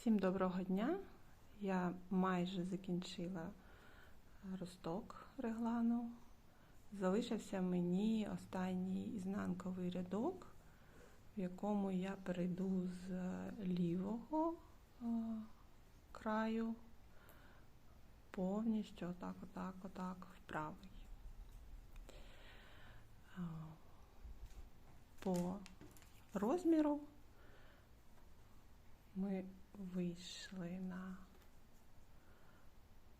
Всім доброго дня! Я майже закінчила росток реглану. Залишився мені останній ізнанковий рядок, в якому я перейду з лівого е, краю повністю отак, отак, отак в правий. Е, По розміру ми вийшли на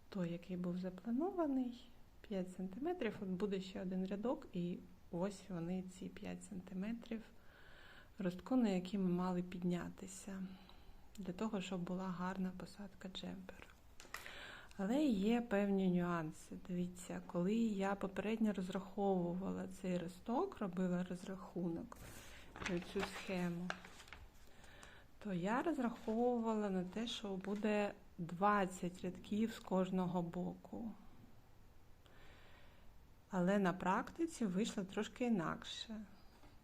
той, який був запланований, 5 см. От буде ще один рядок, і ось вони, ці 5 см ростку, на які ми мали піднятися, для того, щоб була гарна посадка джемпера. Але є певні нюанси. Дивіться, коли я попередньо розраховувала цей росток, робила розрахунок цю схему то я розраховувала на те, що буде 20 рядків з кожного боку. Але на практиці вийшло трошки інакше.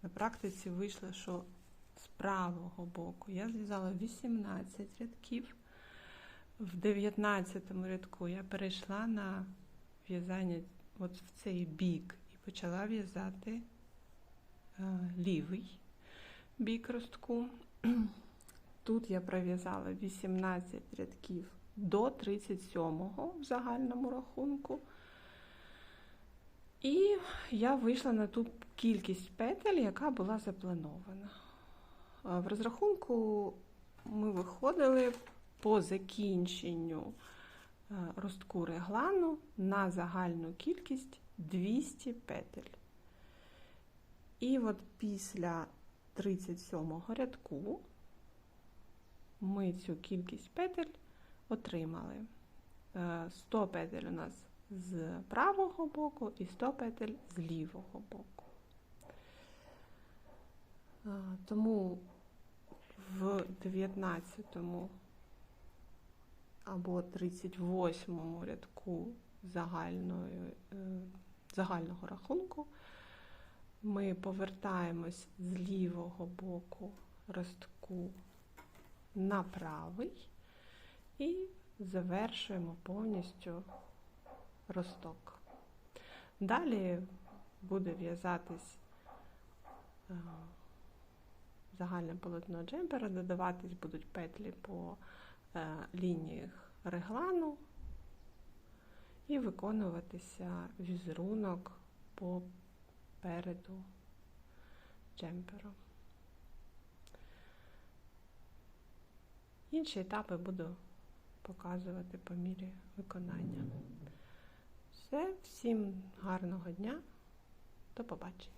На практиці вийшло, що з правого боку я зв'язала 18 рядків. В 19 рядку я перейшла на в'язання от в цей бік і почала в'язати е, лівий бік ростку. Тут я пров'язала 18 рядків до 37-го в загальному рахунку. І я вийшла на ту кількість петель, яка була запланована. В розрахунку ми виходили по закінченню е, ростку реглану на загальну кількість 200 петель. І от після 37-го рядку ми цю кількість петель отримали. 100 е, петель у нас з правого боку і 100 петель з лівого боку. Е, тому в 19 або 38 рядку загальної, е, загального рахунку ми повертаємось з лівого боку ростку на правий і завершуємо повністю росток. Далі буде в'язатись е, загальне полотно джемпера, додаватись будуть петлі по е, лініях реглану і виконуватися візерунок по переду. Інші етапи буду показувати по мірі виконання. Все, всім гарного дня, до побачення!